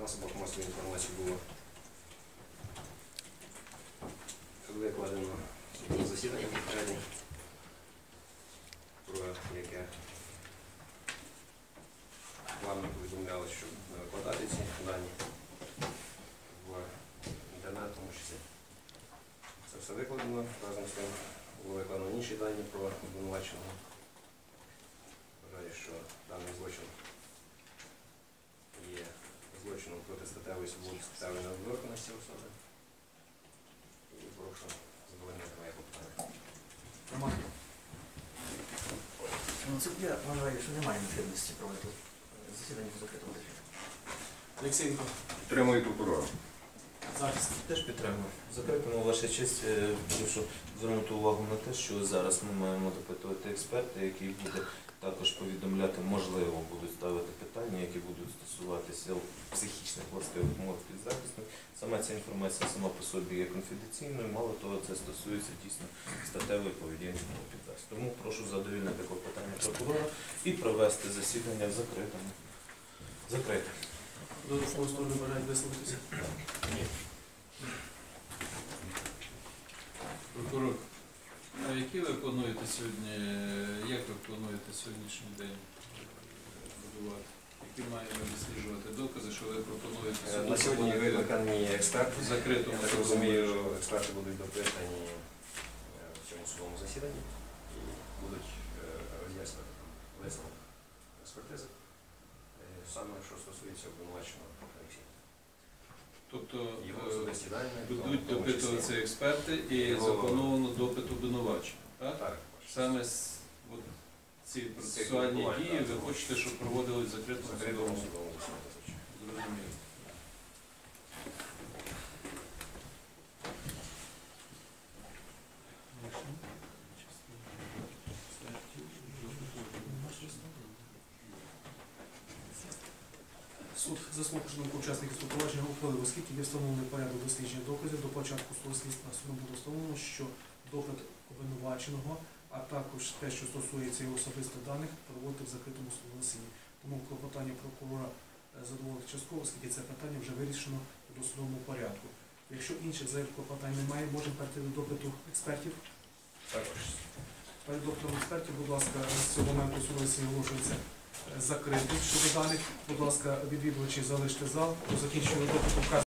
засобах масової інформації було викладено засідання попереднє, про яке плавно повідомляли, що викладати ці дані в інтернет, тому що це, все викладено. Разом з тим було викладено інші дані про обвинуваченого. Вважаю, що даний злочин є статевої свободи, статевої недоторканості особи. І прошу задовольнити моє питання. Роман. Ну, я вважаю, що немає необхідності проводити засідання в закритому режимі. Олексійенко, Підтримую прокурора. Захист. Теж підтримую. Закритимо ваша честь, е, прошу звернути увагу на те, що зараз ми маємо допитувати експерта, який буде також повідомляти, можливо, будуть ставити питання, які будуть стосуватися психічних властивих мов підзахисних. Сама ця інформація сама по собі є конфіденційною, мало того, це стосується дійсно статевої поведінки підзахисних. Тому прошу задовільнити клопотання прокурора і провести засідання в закритому. Закрите. Додатково сторони бажають висловитися. Прокурор, а які ви плануєте сьогодні, як ви плануєте сьогоднішній день е, будувати? Які маємо досліджувати докази, що ви пропонуєте Е, суду На сьогодні викликані експерти. в закритому Я так розумію, експерти будуть допитані е, в цьому судовому засіданні і будуть е, роз'яснювати висновок експертизи, е, саме що стосується обвинуваченого Олексія. Тобто Його е, особисті дані. в тому- будуть в будуть числі. допитуватися експерти і заплановано допит обвинувачення, так? Так. Саме от ці процесуальні дії ви хочете, щоб проводились в Закритому судовому судовому Суд заслухавши думку учасників спілкування ухвалив, оскільки є встановлений порядок дослідження доказів до початку слідства судом було встановлено, що допит обвинуваченого, а також те, що стосується його особистих даних, проводити в закритому судовому. Тому клопотання прокурора е, задоволити частково, оскільки це питання вже вирішено у досудовому порядку. Якщо інших заяв клопотань немає, можемо перейти до допиту експертів. Також Перед доктором експертів, будь ласка, з цього моменту судове оголошується закритим щодо даних. Будь ласка, відвідувачі залиште зал. Закінчуємо допиту